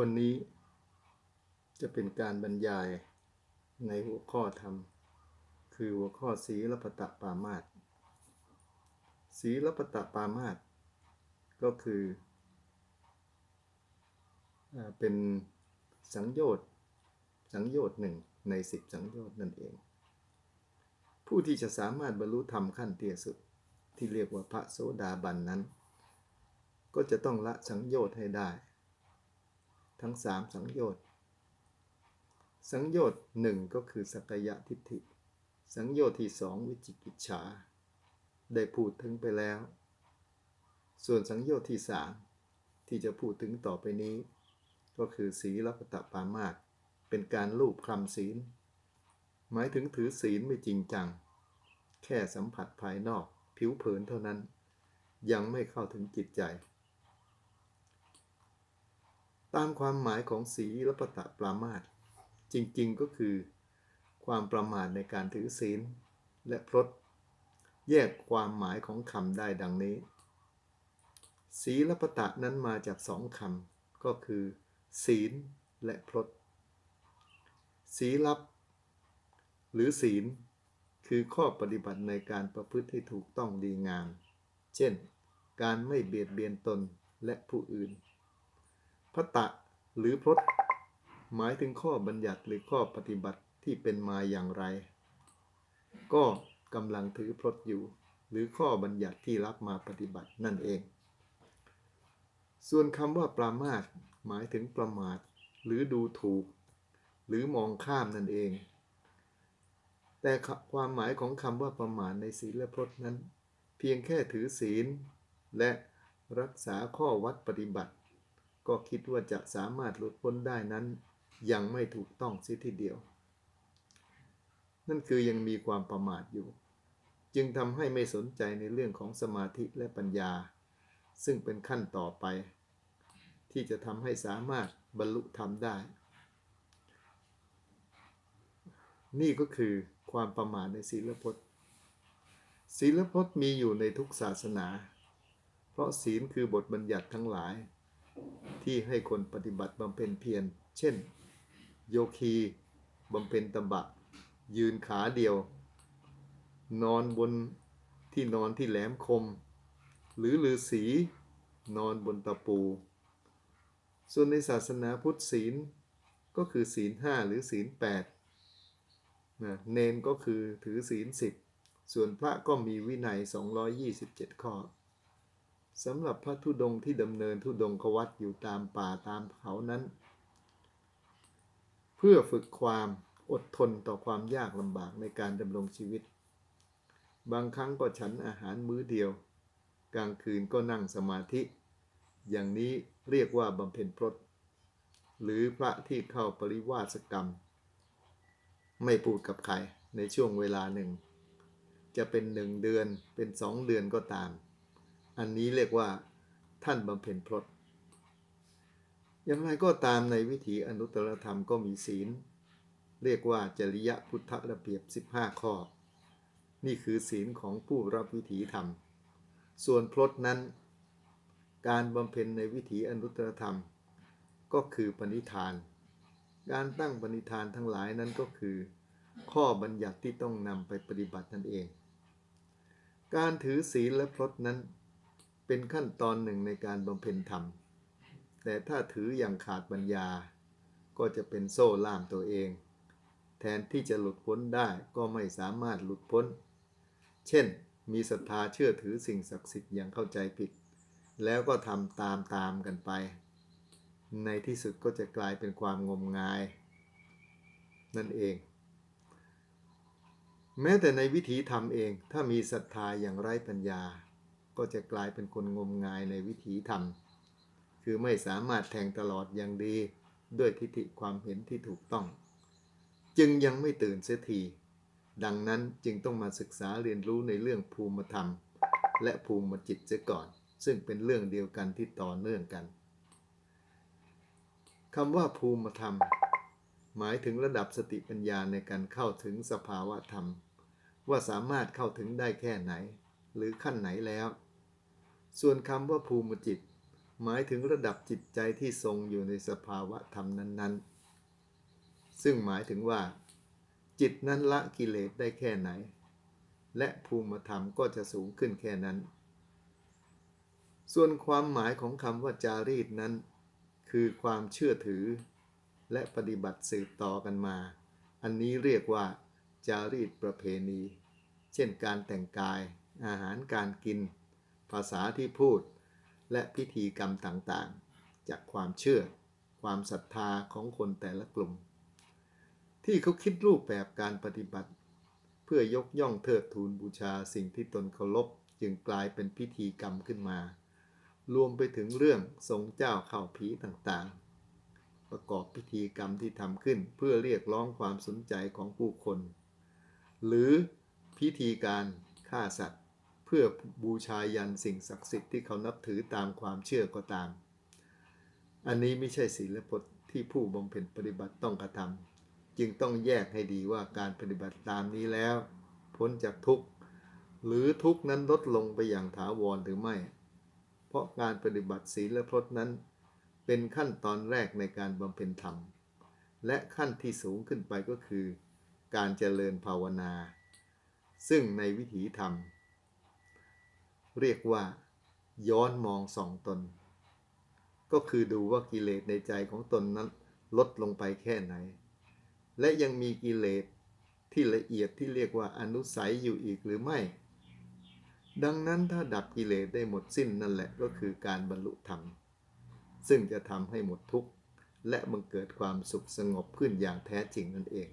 วันนี้จะเป็นการบรรยายในหัวข้อธรรม คือหัวข้อสีลปตะปามาตสีลปตะปามาตก็คืออเป็นสังโยชน์สังโยชน์หนึ่งในสิบสังโยชน์นั่นเอง ผู้ที่จะสามารถบรรลุธรรมขั้นเตี้ยสุดที่เรียกว่าพระโสดาบันนั้น ก็จะต้องละสังโยชน์ให้ได้ ทั้งสามสังโยชน์ สังโยชน์หนึ่งก็คือสักยะทิฏฐิ สังโยชน์ที่สองวิจิกิจฉา ได้พูดถึงไปแล้ว ส่วนสังโยชน์ที่สามที่จะพูดถึงต่อไปนี้ ก็คือศีลปตปามาตเป็นการลูบคลำศีล หมายถึงถือศีลไม่จริงจัง แค่สัมผัสภายนอกผิวเผินเท่านั้น ยังไม่เข้าถึงจิตใจ ตามความหมายของศีลปตะปรามาตจริงๆก็คือ ความประมาทในการถือศีล และพรตแยกความหมายของคำได้ดังนี้ ศีลปตะนั้นมาจากสองคำก็คือ ศีลและพรตศีลับ หรือศีล คือข้อปฏิบัติในการประพฤติให้ถูกต้องดีงาม เช่น การไม่เบียดเบียนตนและผู้อื่น พระตะหรือพรตหมายถึงข้อบัญญัติหรือข้อปฏิบัติที่เป็นมาอย่างไร ก็กำลังถือพรตอยู่ หรือข้อบัญญัติที่รับมาปฏิบัตินั่นเอง ส่วนคำว่าปรามาทหมายถึงประมาท หรือดูถูก หรือมองข้ามนั่นเอง แต่ความหมายของคำว่าประมาทในศีลและพรตนั้น เพียงแค่ถือศีล และรักษาข้อวัดปฏิบัติ ก็คิดว่าจะสามารถหลุดพ้นได้นั้นยังไม่ถูกต้องเสียทีเดียว นั่นคือยังมีความประมาทอยู่ จึงทำให้ไม่สนใจในเรื่องของสมาธิและปัญญา ซึ่งเป็นขั้นต่อไป ที่จะทำให้สามารถบรรลุธรรมได้ นี่ก็คือความประมาทในศีลพจน์ศีลพจน์มีอยู่ในทุกศาสนา เพราะศีลคือบทบัญญัติทั้งหลาย ที่ให้คนปฏิบัติบำเพ็ญเพียร เช่น โยคีบำเพ็ญตบะ ยืนขาเดียว นอนบนที่นอนที่แหลมคม หรือฤาษีนอนบนตะปู ส่วนในศาสนาพุทธศีลก็คือศีลห้าหรือศีลแปดนะเนนก็คือถือศีลสิบส่วนพระก็มีวินัย 227 ข้อ สำหรับพระธุดงที่ดำเนินธุดงควัตอยู่ตามป่าตามเขานั้น เพื่อฝึกความอดทนต่อความยากลำบากในการดำรงชีวิต บางครั้งก็ฉันอาหารมื้อเดียว กลางคืนก็นั่งสมาธิ อย่างนี้เรียกว่าบำเพ็ญพรตหรือพระที่เข้าปริวาสกรรม ไม่พูดกับใครในช่วงเวลาหนึ่ง จะเป็นหนึ่งเดือนเป็นสองเดือนก็ตาม อันนี้เรียกว่าท่านบำเพ็ญพรตอย่างไรก็ตามในวิถีอนุตตรธรรมก็มีศีล เรียกว่าจริยพุทธระเบียบ 15 ข้อ นี่คือศีลของผู้รับวิถีธรรม ส่วนพรตนั้น การบำเพ็ญในวิถีอนุตตรธรรม ก็คือปณิธาน การตั้งปณิธานทั้งหลายนั้นก็คือ ข้อบัญญัติที่ต้องนำไปปฏิบัตินั่นเอง การถือศีลและพรตนั้น เป็นขั้นตอนหนึ่งในการบำเพ็ญธรรม แต่ถ้าถืออย่างขาดปัญญา ก็จะเป็นโซ่ล่ามตัวเอง แทนที่จะหลุดพ้นได้ก็ไม่สามารถหลุดพ้น เช่น มีศรัทธาเชื่อถือสิ่งศักดิ์สิทธิ์อย่างเข้าใจผิด แล้วก็ทำตามตามกันไป ในที่สุดก็จะกลายเป็นความงมงาย นั่นเอง แม้แต่ในวิถีธรรมเองถ้ามีศรัทธาอย่างไร้ปัญญา ก็จะกลายเป็นคนงมงายในวิถีธรรม คือไม่สามารถแทงตลอดอย่างดีด้วยทิฏฐิความเห็นที่ถูกต้อง จึงยังไม่ตื่นเสียที ดังนั้นจึงต้องมาศึกษาเรียนรู้ในเรื่องภูมิธรรม และภูมิจิตเสียก่อน ซึ่งเป็นเรื่องเดียวกันที่ต่อเนื่องกันคำว่าภูมิธรรม หมายถึงระดับสติปัญญาในการเข้าถึงสภาวะธรรม ว่าสามารถเข้าถึงได้แค่ไหน หรือขั้นไหนแล้ว ส่วนคำว่าภูมิจิต หมายถึงระดับจิตใจที่ทรงอยู่ในสภาวะธรรมนั้นๆ ซึ่งหมายถึงว่า จิตนั้นละกิเลสได้แค่ไหน และภูมิธรรมก็จะสูงขึ้นแค่นั้น ส่วนความหมายของคำว่าจารีตนั้น คือความเชื่อถือ และปฏิบัติสืบต่อกันมา อันนี้เรียกว่า จารีตประเพณี เช่นการแต่งกาย อาหารการกิน ภาษาที่พูด และพิธีกรรมต่างๆ จากความเชื่อ ความศรัทธาของคนแต่ละกลุ่ม ที่เขาคิดรูปแบบการปฏิบัติ เพื่อยกย่องเทิดทูนบูชาสิ่งที่ตนเคารพจึงกลายเป็นพิธีกรรมขึ้นมา รวมไปถึงเรื่องทรงเจ้าเข้าผีต่างๆ ประกอบพิธีกรรมที่ทำขึ้นเพื่อเรียกร้องความสนใจของผู้คน หรือพิธีการฆ่าสัตว์ เพื่อบูชายันสิ่งศักดิ์สิทธิ์ที่เขานับถือตามความเชื่อก็ตาม อันนี้ไม่ใช่ศีลพจน์ที่ผู้บำเพ็ญปฏิบัติต้องกระทำจึงต้องแยกให้ดีว่าการปฏิบัติตามนี้แล้ว พ้นจากทุกข์หรือทุกข์นั้นลดลงไปอย่างถาวรหรือไม่ เพราะการปฏิบัติศีลพจน์นั้น เป็นขั้นตอนแรกในการบำเพ็ญธรรม และขั้นที่สูงขึ้นไปก็คือ การเจริญภาวนา ซึ่งในวิถีธรรม เรียกว่า ย้อนมองส่องตน ก็คือดูว่ากิเลสในใจของตนนั้นลดลงไปแค่ไหน และยังมีกิเลสที่ละเอียดที่เรียกว่าอนุสัยอยู่อีกหรือไม่ ดังนั้นถ้าดับกิเลสได้หมดสิ้นนั่นแหละก็คือการบรรลุธรรม ซึ่งจะทำให้หมดทุกข์ และบังเกิดความสุขสงบขึ้นอย่างแท้จริงนั่นเอง